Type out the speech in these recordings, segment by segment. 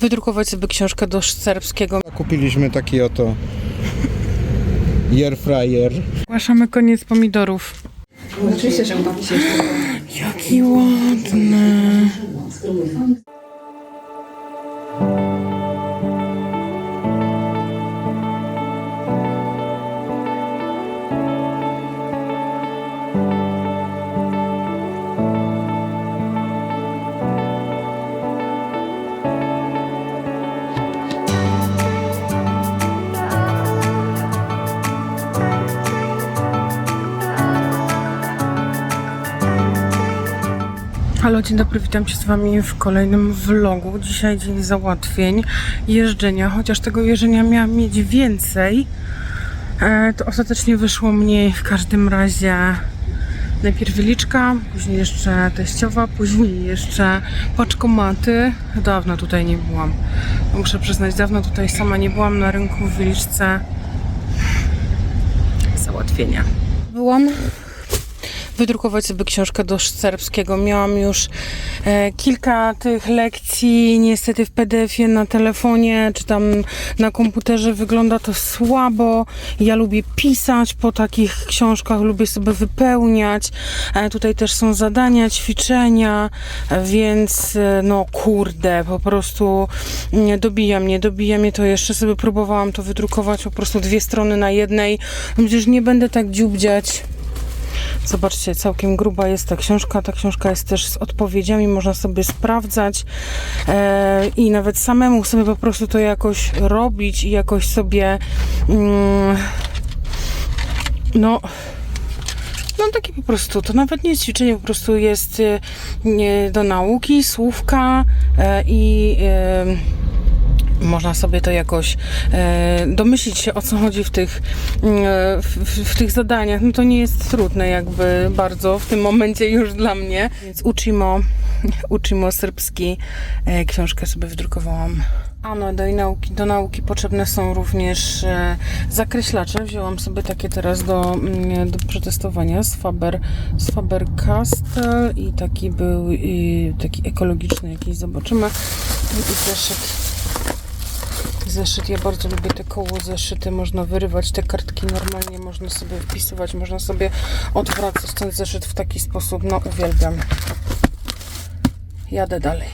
wydrukować sobie książkę do serbskiego. Kupiliśmy taki oto air fryer. Zgłaszamy koniec pomidorów. Oczywiście, że uda mi się jeszcze. Jaki ładny. Halo, dzień dobry, witam się z Wami w kolejnym vlogu. Dzisiaj dzień załatwień, jeżdżenia, chociaż tego jeżdżenia miałam mieć więcej, e, to ostatecznie wyszło mniej. W każdym razie najpierw wyliczka, później jeszcze teściowa, później jeszcze paczkomaty. Dawno tutaj nie byłam. Muszę przyznać, dawno tutaj sama nie byłam na rynku w wyliczce. Załatwienia. Byłam wydrukować sobie książkę do serbskiego. Miałam już e, kilka tych lekcji, niestety w PDF-ie na telefonie, czy tam na komputerze wygląda to słabo. Ja lubię pisać po takich książkach, lubię sobie wypełniać. E, tutaj też są zadania, ćwiczenia, e, więc e, no kurde, po prostu nie dobija mnie, dobija mnie to jeszcze sobie próbowałam to wydrukować po prostu dwie strony na jednej. Przecież nie będę tak dziubdziać. Zobaczcie, całkiem gruba jest ta książka. Ta książka jest też z odpowiedziami, można sobie sprawdzać e, i nawet samemu sobie po prostu to jakoś robić i jakoś sobie mm, no no takie po prostu, to nawet nie jest ćwiczenie, po prostu jest e, do nauki, słówka e, i e, można sobie to jakoś e, domyślić się, o co chodzi w tych, mm, e, w, w, tych zadaniach. No to nie jest trudne jakby bardzo w tym momencie już dla mnie. Więc Uchimo, Uchimo serbski, e, książkę sobie wydrukowałam. A no, do nauki, do nauki potrzebne są również e, zakreślacze. Wzięłam sobie takie teraz do, mm, do przetestowania z Faber, z Faber Castell i taki był i, taki ekologiczny jakiś, zobaczymy. I zeszyt Zeszyt, ja bardzo lubię te koło zeszyty, można wyrywać te kartki normalnie, można sobie wpisywać, można sobie odwracać ten zeszyt w taki sposób, no uwielbiam. Jadę dalej.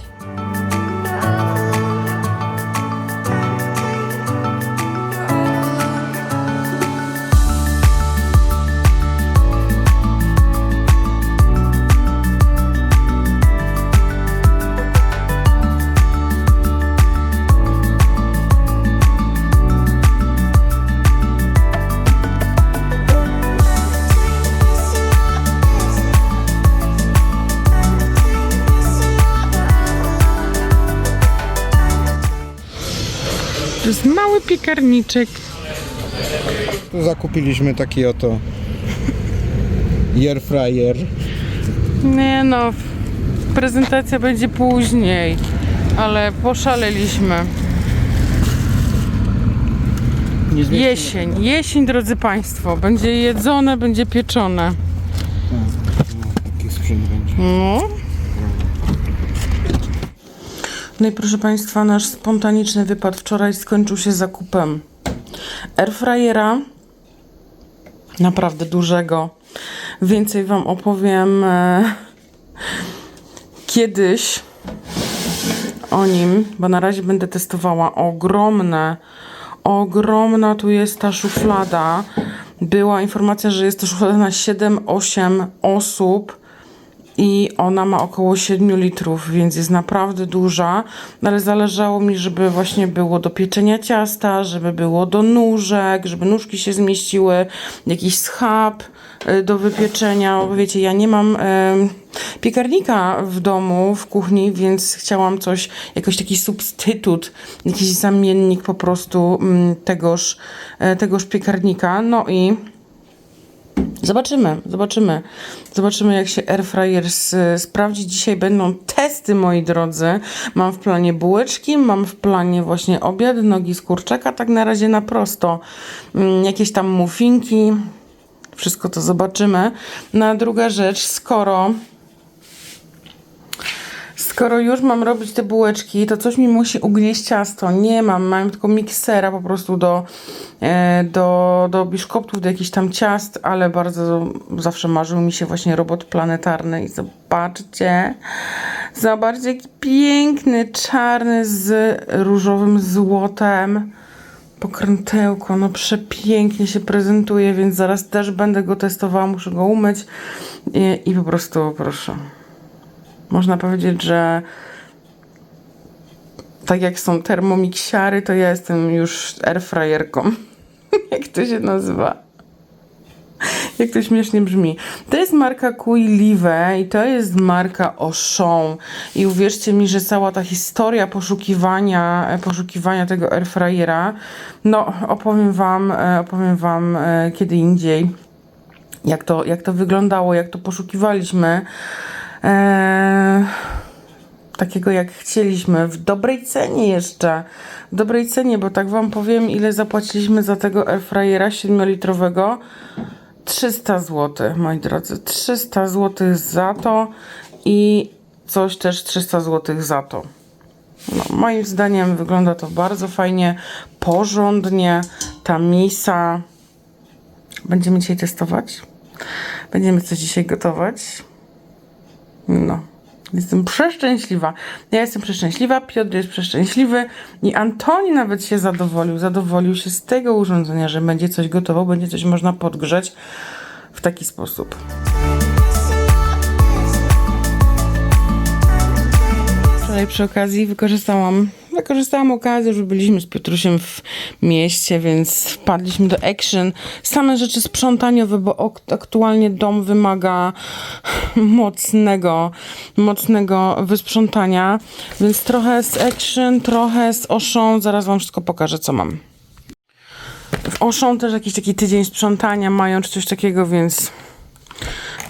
Piekarniczek. Tu zakupiliśmy taki oto air fryer. Nie no, prezentacja będzie później, ale poszaleliśmy. Jesień, jesień drodzy Państwo, będzie jedzone, będzie pieczone. Taki sprzęt będzie. No. No i proszę Państwa, nasz spontaniczny wypad wczoraj skończył się zakupem airfryera, naprawdę dużego. Więcej Wam opowiem e, kiedyś o nim, bo na razie będę testowała ogromne, ogromna tu jest ta szuflada. Była informacja, że jest to szuflada na 7-8 osób i ona ma około 7 litrów, więc jest naprawdę duża, ale zależało mi, żeby właśnie było do pieczenia ciasta, żeby było do nóżek, żeby nóżki się zmieściły, jakiś schab y, do wypieczenia. Wiecie, ja nie mam piekarnika w domu, w kuchni, więc chciałam coś, jakoś taki substytut, jakiś zamiennik po prostu mm, tegoż, e, tegoż piekarnika. No i Zobaczymy, zobaczymy. Zobaczymy, jak się airfryer sprawdzi. Dzisiaj będą testy, moi drodzy. Mam w planie bułeczki, mam w planie właśnie obiad, nogi z kurczaka, tak na razie na prosto. Mm, Jakieś tam muffinki. Wszystko to zobaczymy. No a druga rzecz, skoro Skoro już mam robić te bułeczki, to coś mi musi ugnieść ciasto. Nie mam, mam tylko miksera po prostu do, e, do, do biszkoptów, do jakichś tam ciast, ale bardzo zawsze marzył mi się właśnie robot planetarny i zobaczcie, zobaczcie jaki piękny, czarny z różowym złotem. Pokrętełko, no przepięknie się prezentuje, więc zaraz też będę go testowała, muszę go umyć i, i po prostu proszę. Można powiedzieć, że tak jak są termomiksiary, to ja jestem już airfryerką. jak to się nazywa? Jak to śmiesznie brzmi. To jest marka Kui Live i to jest marka Auchan. I uwierzcie mi, że cała ta historia poszukiwania, poszukiwania tego airfryera, no opowiem wam, e, opowiem wam e, kiedy indziej, jak to, jak to wyglądało, jak to poszukiwaliśmy. Eee, takiego jak chcieliśmy, w dobrej cenie jeszcze. W dobrej cenie, bo tak wam powiem, ile zapłaciliśmy za tego airfryera 7-litrowego. 300 zł, moi drodzy. 300 zł za to i coś też 300 zł za to. No, moim zdaniem wygląda to bardzo fajnie, porządnie. Ta misa. Będziemy dzisiaj testować. Będziemy coś dzisiaj gotować. No. Jestem przeszczęśliwa. Ja jestem przeszczęśliwa, Piotr jest przeszczęśliwy i Antoni nawet się zadowolił. Zadowolił się z tego urządzenia, że będzie coś gotował, będzie coś można podgrzać w taki sposób. Wczoraj przy okazji wykorzystałam, wykorzystałam okazję, że byliśmy z Piotrusiem w mieście, więc wpadliśmy do action. Same rzeczy sprzątaniowe, bo aktualnie dom wymaga mocnego, mocnego wysprzątania, więc trochę z action, trochę z Auchan. Zaraz wam wszystko pokażę, co mam. W Auchan też jakiś taki tydzień sprzątania mają, czy coś takiego, więc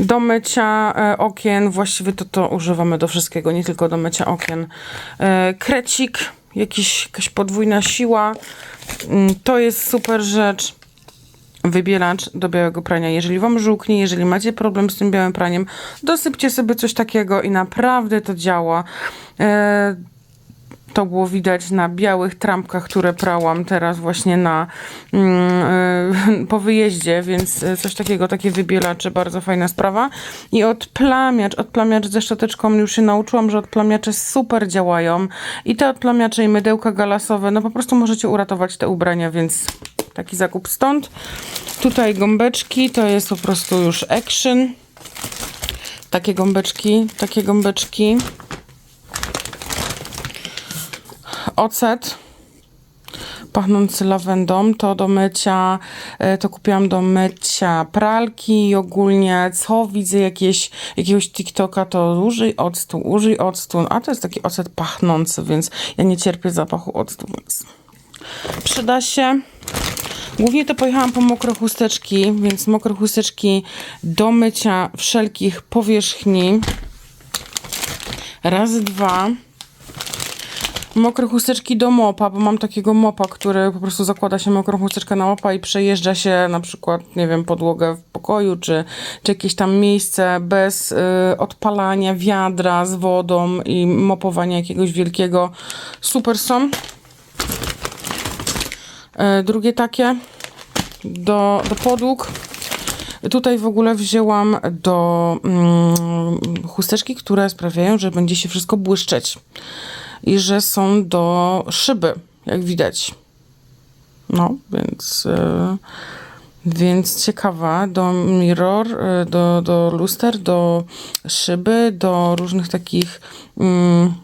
do mycia e, okien, właściwie to to używamy do wszystkiego, nie tylko do mycia okien. E, krecik, jakiś, jakaś podwójna siła, Mm, to jest super rzecz. Wybielacz do białego prania. Jeżeli wam żółknie, jeżeli macie problem z tym białym praniem, dosypcie sobie coś takiego i naprawdę to działa. E, to było widać na białych trampkach, które prałam teraz właśnie na mm, y, po wyjeździe, więc y, coś takiego, takie wybielacze, bardzo fajna sprawa. I odplamiacz, odplamiacz ze szczoteczką już się nauczyłam, że odplamiacze super działają i te odplamiacze i mydełka galasowe, no po prostu możecie uratować te ubrania, więc taki zakup stąd. Tutaj gąbeczki, to jest po prostu już action. Takie gąbeczki, takie gąbeczki ocet pachnący lawendą, to do mycia, e, to kupiłam do mycia pralki i ogólnie co widzę jakieś, jakiegoś TikToka, to użyj octu, użyj octu, a to jest taki ocet pachnący, więc ja nie cierpię zapachu octu, więc przyda się. Głównie to pojechałam po mokre chusteczki, więc mokre chusteczki do mycia wszelkich powierzchni. Raz, dwa mokre chusteczki do mopa, bo mam takiego mopa, który po prostu zakłada się mokrą chusteczkę na mopa i przejeżdża się na przykład, nie wiem, podłogę w pokoju, czy, czy jakieś tam miejsce bez y, odpalania wiadra z wodą i mopowania jakiegoś wielkiego. Super są. E, drugie takie do, do podłóg. Tutaj w ogóle wzięłam do mm, chusteczki, które sprawiają, że będzie się wszystko błyszczeć i że są do szyby, jak widać. No, więc, e, więc ciekawa. Do mirror, e, do, do luster, do szyby, do różnych takich mm,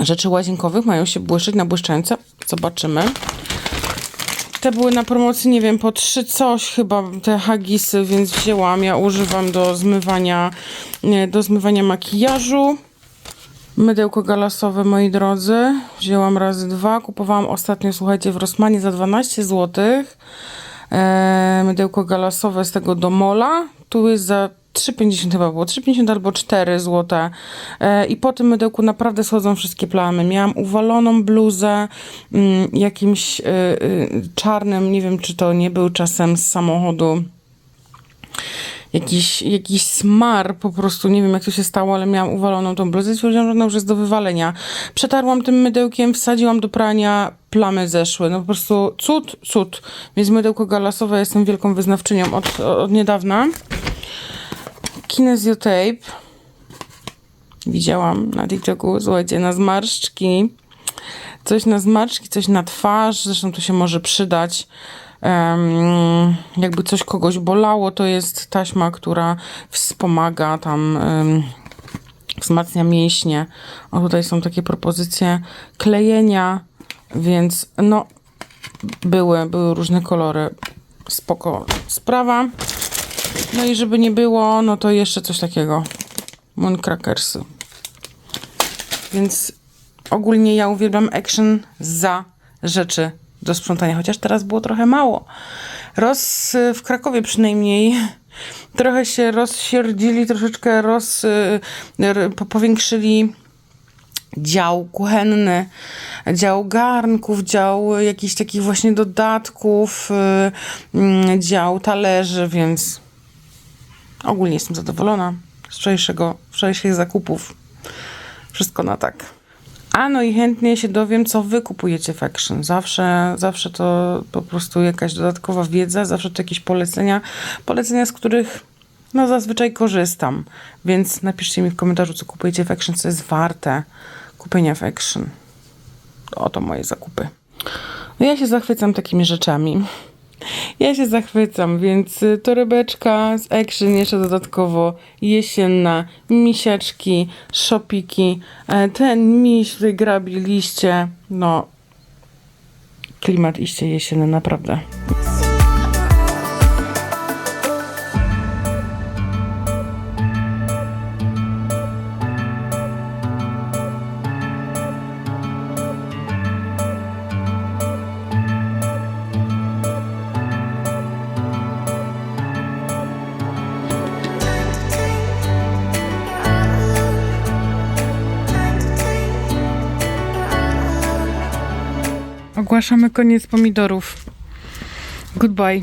rzeczy łazienkowych. Mają się błyszczeć na błyszczące. Zobaczymy. Te były na promocji, nie wiem, po trzy coś chyba, te hagisy, więc wzięłam. Ja używam do zmywania, do zmywania makijażu. Mydełko galasowe, moi drodzy. Wzięłam razy dwa. Kupowałam ostatnio, słuchajcie, w Rosmanie za 12 zł. Eee, mydełko galasowe z tego do Mola. Tu jest za 3,50 chyba było. 3,50 albo 4 zł. Eee, I po tym mydełku naprawdę schodzą wszystkie plamy. Miałam uwaloną bluzę mm, jakimś y, y, czarnym, nie wiem czy to nie był czasem z samochodu jakiś, jakiś smar po prostu, nie wiem jak to się stało, ale miałam uwaloną tą bluzę i stwierdziłam, że ona już jest do wywalenia. Przetarłam tym mydełkiem, wsadziłam do prania, plamy zeszły. No po prostu cud, cud. Więc mydełko galasowe jestem wielką wyznawczynią od, od niedawna. Kinesiotape. Widziałam na TikToku, słuchajcie, na zmarszczki. Coś na zmarszczki, coś na twarz, zresztą to się może przydać. Jakby coś kogoś bolało, to jest taśma, która wspomaga tam, wzmacnia mięśnie. O, tutaj są takie propozycje klejenia, więc no, były, były różne kolory. Spoko sprawa. No i żeby nie było, no to jeszcze coś takiego. Mooncrackersy. Więc ogólnie ja uwielbiam action za rzeczy do sprzątania, chociaż teraz było trochę mało. Roz, w Krakowie przynajmniej trochę się rozsierdzili, troszeczkę roz, po- powiększyli dział kuchenny, dział garnków, dział jakichś takich właśnie dodatków, y, mm, dział talerzy, więc ogólnie jestem zadowolona z wczorajszych zakupów. Wszystko na tak. A no i chętnie się dowiem, co wy kupujecie w Action. Zawsze, zawsze to po prostu jakaś dodatkowa wiedza, zawsze to jakieś polecenia. Polecenia, z których no zazwyczaj korzystam. Więc napiszcie mi w komentarzu, co kupujecie w Action, co jest warte kupienia w Action. Oto moje zakupy. No ja się zachwycam takimi rzeczami. Ja się zachwycam, więc y, torebeczka z Action, jeszcze dodatkowo jesienna, misiaczki, szopiki, e, ten miś, grabi liście, no klimat iście jesienny, naprawdę. Ogłaszamy koniec pomidorów. Goodbye.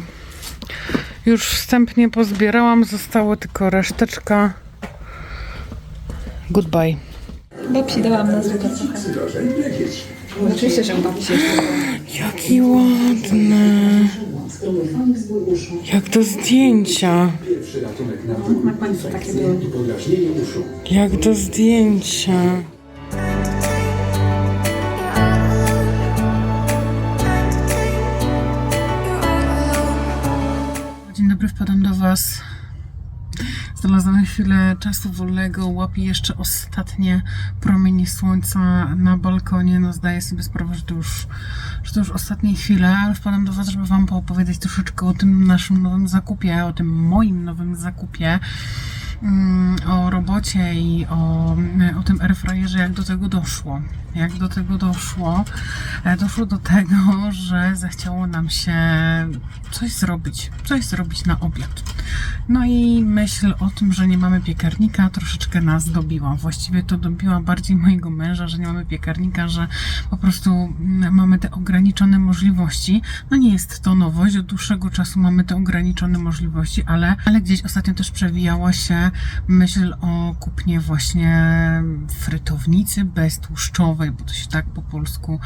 Już wstępnie pozbierałam, zostało tylko reszteczka. Goodbye. Babci dałam na zupę trochę. Oczywiście, że babci się Jaki ładny. Jak do zdjęcia. Jak do zdjęcia. Was. Znalazłam chwilę czasu wolnego, łapię jeszcze ostatnie promienie słońca na balkonie. No zdaję sobie sprawę, że to już, że to już ostatnie chwile, ale wpadam do Was, żeby Wam poopowiedzieć troszeczkę o tym naszym nowym zakupie, o tym moim nowym zakupie mm, o robocie i o, o tym airfryerze, jak do tego doszło. Jak do tego doszło? E, Doszło do tego, że zechciało nam się coś zrobić, coś zrobić na obiad. No i myśl o tym, że nie mamy piekarnika, troszeczkę nas dobiła. Właściwie to dobiła bardziej mojego męża, że nie mamy piekarnika, że po prostu mm, mamy te ograniczone możliwości. No nie jest to nowość, od dłuższego czasu mamy te ograniczone możliwości, ale, ale gdzieś ostatnio też przewijała się myśl o kupnie właśnie frytownicy beztłuszczowej, bo to się tak po polsku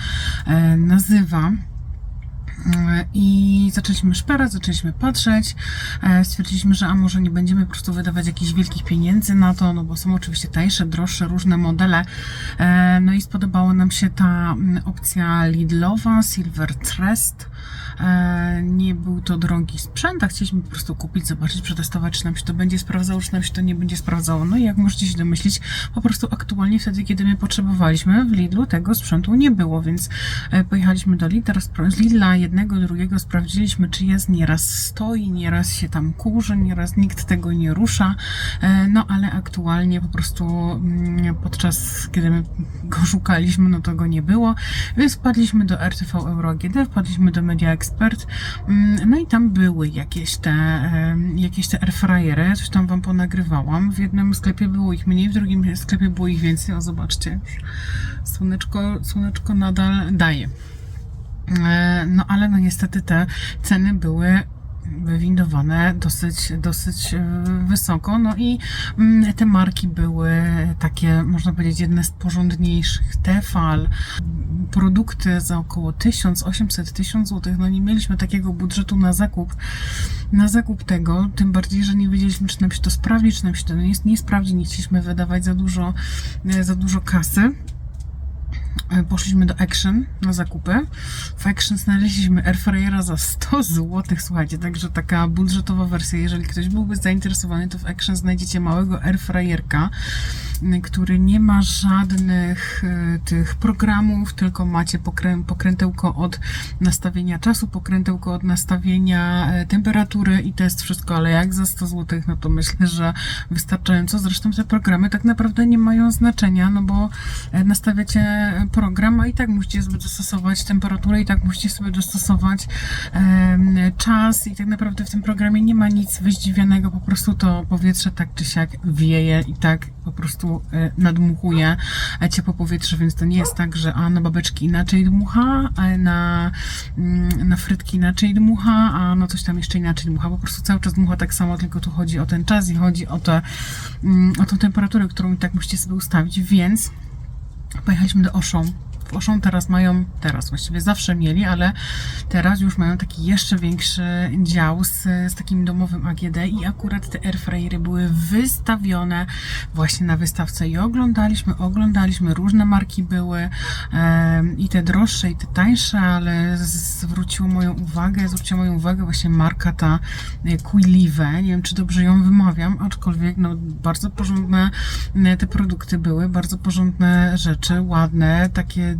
e, nazywa. I zaczęliśmy szperać, zaczęliśmy patrzeć. E, Stwierdziliśmy, że a może nie będziemy po prostu wydawać jakichś wielkich pieniędzy na to, no bo są oczywiście tańsze, droższe, różne modele. E, No i spodobało nam się ta opcja Lidlowa, Silver Trust. E, Nie był to drogi sprzęt, a chcieliśmy po prostu kupić, zobaczyć, przetestować, czy nam się to będzie sprawdzało, czy nam się to nie będzie sprawdzało. No i jak możecie się domyślić, po prostu aktualnie wtedy, kiedy my potrzebowaliśmy, w Lidlu tego sprzętu nie było, więc e, pojechaliśmy do Lidla, z Lidla jednego, drugiego, sprawdziliśmy, czy jest, nieraz stoi, nieraz się tam kurzy, nieraz nikt tego nie rusza, E, no ale aktualnie po prostu mm, podczas, kiedy my go szukaliśmy, no to go nie było, więc wpadliśmy do RTV Euro AGD, wpadliśmy do Media Expert, mm, no i tam były jakieś te, jakieś te airfryery, coś tam wam ponagrywałam, w jednym sklepie było ich mniej, w drugim sklepie było ich więcej, o zobaczcie, słoneczko, słoneczko nadal daje. E, No ale no niestety te ceny były wywindowane dosyć, dosyć e, wysoko. No i mm, te marki były takie, można powiedzieć, jedne z porządniejszych. Tefal, produkty za około 1800-1000 zł. No nie mieliśmy takiego budżetu na zakup, na zakup tego, tym bardziej, że nie wiedzieliśmy, czy nam się to sprawdzi, czy nam się to nie, nie sprawdzi. Nie chcieliśmy wydawać za dużo, e, za dużo kasy. E, Poszliśmy do Action na zakupy. W Action znaleźliśmy Airfryera za 100 zł, słuchajcie, także taka budżetowa wersja. Jeżeli ktoś byłby zainteresowany, to w Action znajdziecie małego Airfryerka, który nie ma żadnych e, tych programów, tylko macie pokrę pokrętełko od nastawienia czasu, pokrętełko od nastawienia e, temperatury i to jest wszystko, ale jak za 100 zł, no to myślę, że wystarczająco. Zresztą te programy tak naprawdę nie mają znaczenia, no bo nastawiacie program, a i tak musicie sobie dostosować temperaturę, i tak musicie sobie dostosować czas i tak naprawdę w tym programie nie ma nic wyzdziwianego, po prostu to powietrze tak czy siak wieje i tak po prostu e, nadmuchuje e, ciepłe powietrze, więc to nie jest tak, że a na babeczki inaczej dmucha, a na, mm, na frytki inaczej dmucha, a na coś tam jeszcze inaczej dmucha. Po prostu cały czas dmucha tak samo, tylko tu chodzi o ten czas i chodzi o, te, mm, o temperaturę, którą i tak musicie sobie ustawić, więc pojechaliśmy do Auchan. W Auchan teraz mają, teraz właściwie zawsze mieli, ale teraz już mają taki jeszcze większy dział z, z takim domowym AGD i akurat te airfryery były wystawione właśnie na wystawce i oglądaliśmy, oglądaliśmy, różne marki były i te droższe i te tańsze, ale zwróciło moją uwagę, zwróciła moją uwagę właśnie marka ta e, Quilive, nie wiem czy dobrze ją wymawiam, aczkolwiek no bardzo porządne e, te produkty były, bardzo porządne rzeczy, ładne, takie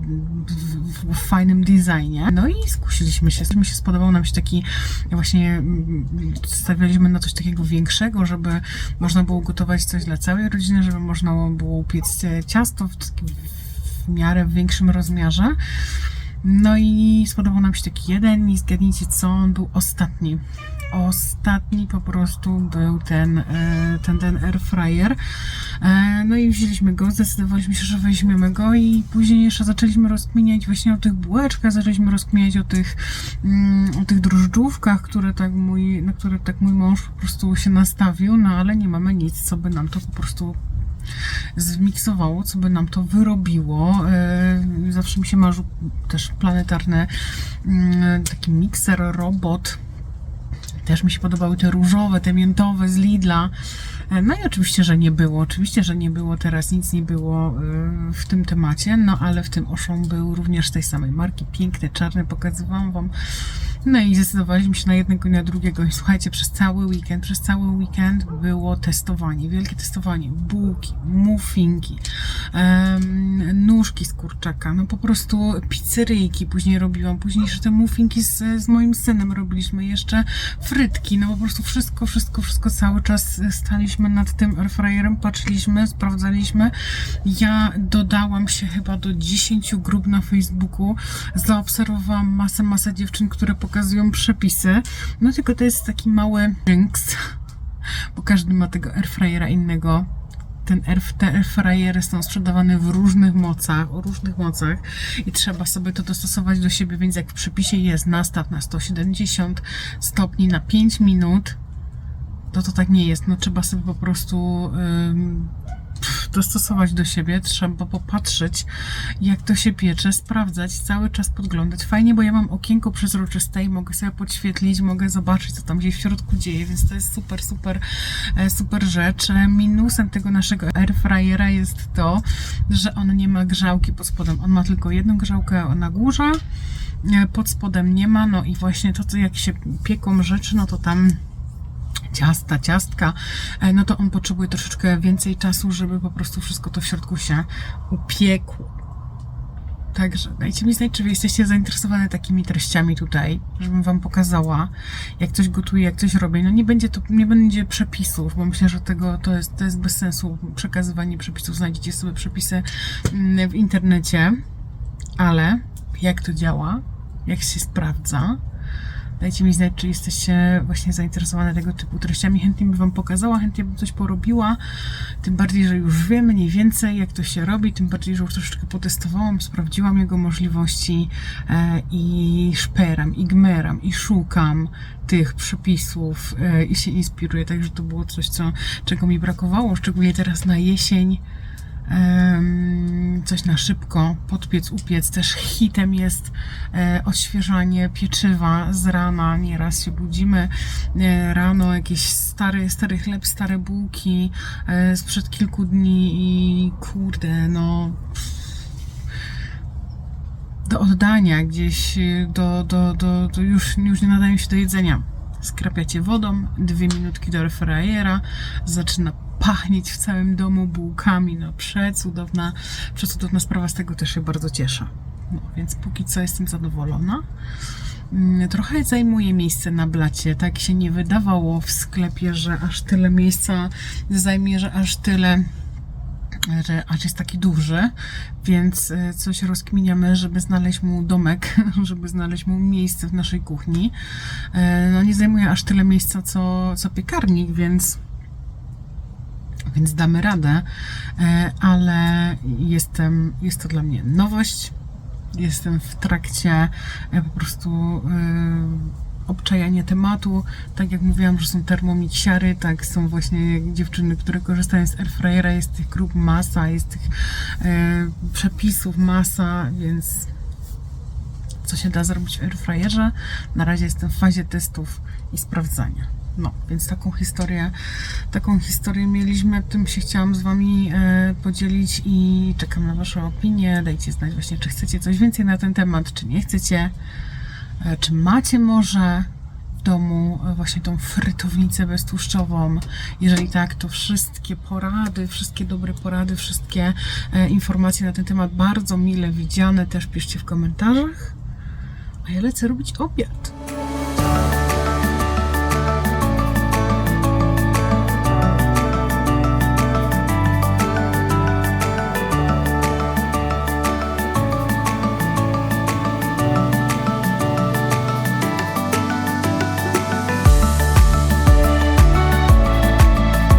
w, w fajnym designie. No i skusiliśmy się. Mi się spodobał nam się taki właśnie mm, stawialiśmy na coś takiego większego, żeby można było gotować coś dla całej rodziny, żeby można było upiec e, ciasto w, w miarę większym rozmiarze. No i spodobał nam się taki jeden i zgadnijcie co, on był ostatni. Ostatni po prostu był ten, e, ten, ten air fryer. E, No i wzięliśmy go, zdecydowaliśmy się, że weźmiemy go i później jeszcze zaczęliśmy rozkminiać właśnie o tych bułeczkach, zaczęliśmy rozkminiać o tych, mm, o tych drożdżówkach, które tak mój, na które tak mój mąż po prostu się nastawił, no ale nie mamy nic, co by nam to po prostu zmiksowało, co by nam to wyrobiło. E, Zawsze mi się marzył też planetarny mm, taki mikser, robot. Też mi się podobały te różowe, te miętowe z Lidla. E, No i oczywiście, że nie było. Oczywiście, że nie było. Teraz nic nie było e, w tym temacie. No ale w tym Auchan był również tej samej marki. Piękny, czarny. Pokazywałam Wam. No i zdecydowaliśmy się na jednego i na drugiego. I słuchajcie, przez cały weekend, przez cały weekend było testowanie. Wielkie testowanie. Bułki, muffinki, em, nóżki z kurczaka. No po prostu pizzeryjki później robiłam. Później jeszcze te muffinki z, z moim synem robiliśmy. Jeszcze frytki. No po prostu wszystko, wszystko, wszystko cały czas staliśmy nad tym airfryerem, patrzyliśmy, sprawdzaliśmy. Ja dodałam się chyba do 10 grup na Facebooku. Zaobserwowałam masę, masę dziewczyn, które pokazują przepisy. No tylko to jest taki mały jinx, bo każdy ma tego airfryera innego. Ten air, te airfryery są sprzedawane w różnych mocach, o różnych mocach i trzeba sobie to dostosować do siebie, więc jak w przepisie jest nastaw na 170 stopni na 5 minut, to to tak nie jest. No trzeba sobie po prostu dostosować do siebie, trzeba popatrzeć, jak to się piecze, sprawdzać, cały czas podglądać. Fajnie, bo ja mam okienko przezroczyste i mogę sobie podświetlić, mogę zobaczyć, co tam się w środku dzieje, więc to jest super, super, e, super rzecz. Minusem tego naszego airfryera jest to, że on nie ma grzałki pod spodem. On ma tylko jedną grzałkę na górze, e, pod spodem nie ma, no i właśnie to, co jak się pieką rzeczy, no to tam ciasta, ciastka, e, no to on potrzebuje troszeczkę więcej czasu, żeby po prostu wszystko to w środku się upiekło. Także dajcie mi znać, czy wy jesteście zainteresowane takimi treściami tutaj, żebym wam pokazała, jak coś gotuję, jak coś robię. No nie będzie to, nie będzie przepisów, bo myślę, że tego to jest, to jest bez sensu przekazywanie przepisów. Znajdziecie sobie przepisy mm, w internecie, ale jak to działa, jak się sprawdza, Dajcie mi znać, czy jesteście właśnie zainteresowane tego typu treściami. Chętnie bym Wam pokazała, chętnie bym coś porobiła. Tym bardziej, że już wiem mniej więcej, jak to się robi. Tym bardziej, że już troszeczkę potestowałam, sprawdziłam jego możliwości e, i szperam, i gmeram, i szukam tych przepisów e, i się inspiruję. Także to było coś, co, czego mi brakowało, szczególnie teraz na jesień. Coś na szybko, podpiec, upiec. Też hitem jest e, odświeżanie pieczywa z rana. Nieraz się budzimy e, rano, jakieś stary, stary chleb, stare bułki e, sprzed kilku dni i kurde, no do oddania gdzieś, do, do, do, do już, już nie nadają się do jedzenia. Skrapiacie wodą, dwie minutki do refrajera, zaczyna pachnieć w całym domu bułkami, no przecudowna, przecudowna sprawa, z tego też się bardzo cieszę. No, więc póki co jestem zadowolona. Mm, Trochę zajmuje miejsce na blacie, tak się nie wydawało w sklepie, że aż tyle miejsca zajmie, że aż tyle że aż jest taki duży, więc e, coś rozkminiamy, żeby znaleźć mu domek, żeby znaleźć mu miejsce w naszej kuchni. E, No nie zajmuje aż tyle miejsca co, co piekarnik, więc więc damy radę, e, ale jestem, jest to dla mnie nowość. Jestem w trakcie e, po prostu e, obczajania tematu. Tak jak mówiłam, że są termomiksiary, tak są właśnie dziewczyny, które korzystają z airfryera, jest tych grup masa, jest tych przepisów masa, więc co się da zrobić w airfryerze. Na razie jestem w fazie testów i sprawdzania. No, więc taką historię, taką historię mieliśmy, tym się chciałam z Wami e, podzielić i czekam na Wasze opinie. Dajcie znać właśnie, czy chcecie coś więcej na ten temat, czy nie chcecie. E, czy macie może w domu e, właśnie tą frytownicę beztłuszczową? Jeżeli tak, to wszystkie porady, wszystkie dobre porady, wszystkie informacje na ten temat bardzo mile widziane też piszcie w komentarzach. A ja lecę robić obiad.